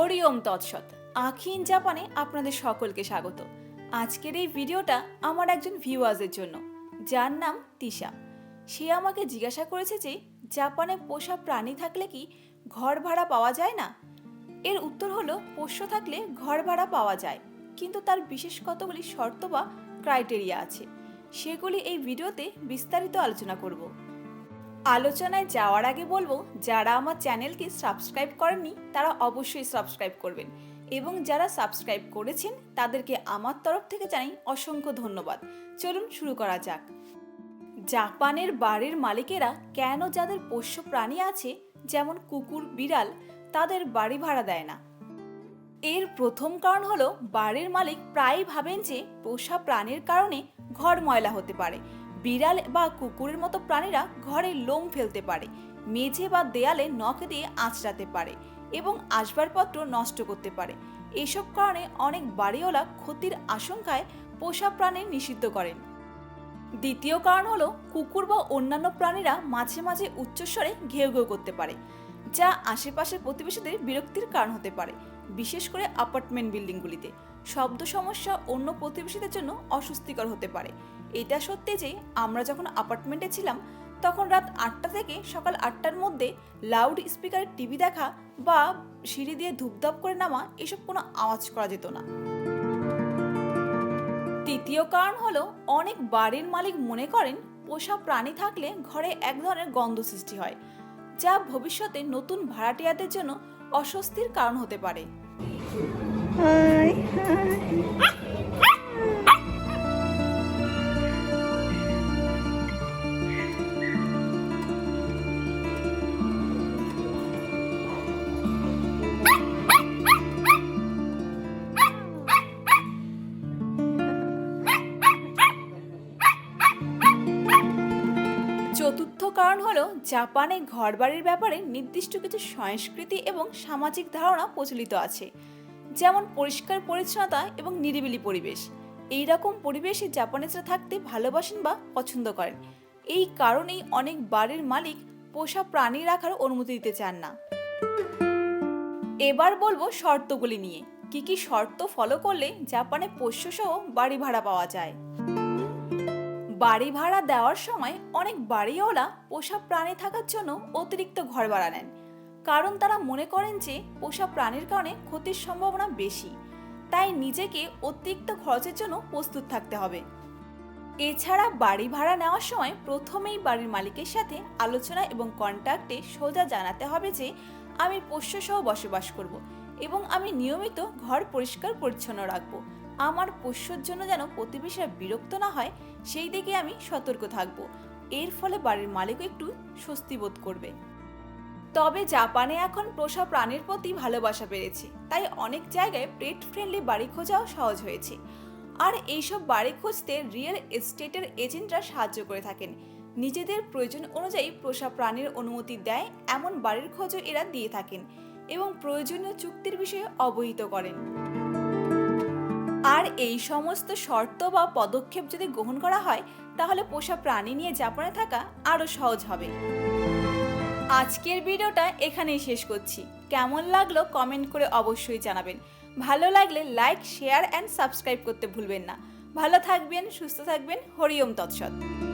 হরি ওম তৎসৎ। আখিন জাপানে আপনাদের সকলকে স্বাগত। আজকের এই ভিডিওটা আমার একজন ভিউয়ার্সের জন্য, যার নাম তিশা। সে আমাকে জিজ্ঞাসা করেছে যে, জাপানে পোষা প্রাণী থাকলে কি ঘর ভাড়া পাওয়া যায় না? এর উত্তর হলো, পোষ্য থাকলে ঘর ভাড়া পাওয়া যায়। কিন্তু তার বিশেষ কতগুলি শর্ত বা ক্রাইটেরিয়া আছে, সেগুলি এই ভিডিওতে বিস্তারিত আলোচনা করব। আলোচনায় যাওয়ার আগে বলব, যারা আমার চ্যানেলকে সাবস্ক্রাইব করেননি, তারা অবশ্যই সাবস্ক্রাইব করবেন। এবং যারা সাবস্ক্রাইব করেছেন, তাদেরকে আমার তরফ থেকে জানাই অসংখ্য ধন্যবাদ। চলুন শুরু করা যাক। জাপানের বাড়ির মালিকেরা কেন যাদের পোষ্য প্রাণী আছে, যেমন কুকুর, বিড়াল, তাদের বাড়ি ভাড়া দেয় না? এর প্রথম কারণ হলো, বাড়ির মালিক প্রায়ই ভাবেন যে, পোষা প্রাণীর কারণে ঘর ময়লা হতে পারে। বিড়াল বা কুকুরের মতো প্রাণীরা ঘরে লোম ফেলতে পারে, মেঝে বা দেয়ালে নখ দিয়ে আঁচড়াতে পারে এবং আসবাবপত্র নষ্ট করতে পারে। এসব কারণে অনেক বাড়িওয়ালা ক্ষতির আশঙ্কায় পোষা প্রাণী নিষিদ্ধ করেন। দ্বিতীয় কারণ হলো কুকুর বা অন্যান্য প্রাণীরা মাঝে মাঝে উচ্চস্বরে ঘেউ ঘেউ করতে পারে, যা আশেপাশের প্রতিবেশীদের বিরক্তির কারণ হতে পারে, বিশেষ করে অ্যাপার্টমেন্ট বিল্ডিংগুলিতে শব্দ সমস্যা অন্য প্রতিবেশীদের জন্য অস্বস্তিকর হতে পারে। এটা সত্যি যে আমরা যখন অ্যাপার্টমেন্টে ছিলাম, তখন রাত আটটা থেকে সকাল আটটার মধ্যে লাউড স্পিকারে টিভি দেখা বা সিঁড়ি দিয়ে ধূপধাপ করে নামা এসব কোনো আওয়াজ করা যেত না। তৃতীয় কারণ হলো অনেক বাড়ির মালিক মনে করেন, পোষা প্রাণী থাকলে ঘরে এক ধরনের গন্ধ সৃষ্টি হয়, যা ভবিষ্যতে নতুন ভাড়াটিয়াদের জন্য অস্বস্তির কারণ হতে পারে। চতুর্থ কারণ হলো জাপানে ঘরবাড়ির ব্যাপারে নির্দিষ্ট কিছু সংস্কৃতি এবং সামাজিক ধারণা প্রচলিত আছে, যেমন পরিষ্কার পরিচ্ছন্নতা এবং নিরিবিলি পরিবেশ। এই রকম পরিবেশে জাপানিজরা থাকতে ভালোবাসেন বা পছন্দ করেন। এই কারণেই অনেক বাড়ির মালিক পোষা প্রাণী রাখার অনুমতি দিতে চান না। এবার বলব শর্তগুলি নিয়ে। কি কি শর্ত ফলো করলে জাপানে পোষ্যসহ বাড়ি ভাড়া পাওয়া যায়? বাড়ি ভাড়া দেওয়ার সময় অনেক বাড়িওয়ালা পোষা প্রাণী থাকার জন্য অতিরিক্ত ঘর ভাড়া নেন। কারণ তারা মনে করেন যে পোষা প্রাণীর কারণে ক্ষতির সম্ভাবনা বেশি। তাই নিজেকে অতিরিক্ত খরচের জন্য প্রস্তুত থাকতে হবে। এছাড়া বাড়ি ভাড়া নেওয়ার সময় প্রথমেই বাড়ির মালিকের সাথে আলোচনা এবং কন্ট্যাক্টে সোজা জানাতে হবে যে আমি পোষ্যসহ বসবাস করব এবং আমি নিয়মিত ঘর পরিষ্কার পরিচ্ছন্ন রাখব। আমার পোষ্যর জন্য যেন প্রতিবেশীরা বিরক্ত না হয়, সেই দিকে আমি সতর্ক থাকব। এর ফলে বাড়ির মালিকও একটু স্বস্তি বোধ করবে। তবে জাপানে এখন পোষা প্রাণীর প্রতি ভালোবাসা বেড়েছে, তাই অনেক জায়গায় পেট ফ্রেন্ডলি বাড়ি খোঁজাও সহজ হয়েছে। আর এইসব বাড়ি খুঁজতে রিয়েল এস্টেটের এজেন্টরা সাহায্য করে থাকেন। নিজেদের প্রয়োজন অনুযায়ী পোষা প্রাণীর অনুমতি দেয়, এমন বাড়ির খোঁজও এরা দিয়ে থাকেন এবং প্রয়োজনীয় চুক্তির বিষয়ে অবহিত করেন। আর এই সমস্ত শর্ত বা পদক্ষেপ যদি গ্রহণ করা হয়, তাহলে পোষা প্রাণী নিয়ে জাপানে থাকা আরও সহজ হবে। আজকের ভিডিওটা এখানেই শেষ করছি। কেমন লাগল কমেন্ট করে অবশ্যই জানাবেন। ভালো লাগলে লাইক, শেয়ার অ্যান্ড সাবস্ক্রাইব করতে ভুলবেন না। ভালো থাকবেন, সুস্থ থাকবেন। হরিওম তৎসৎ।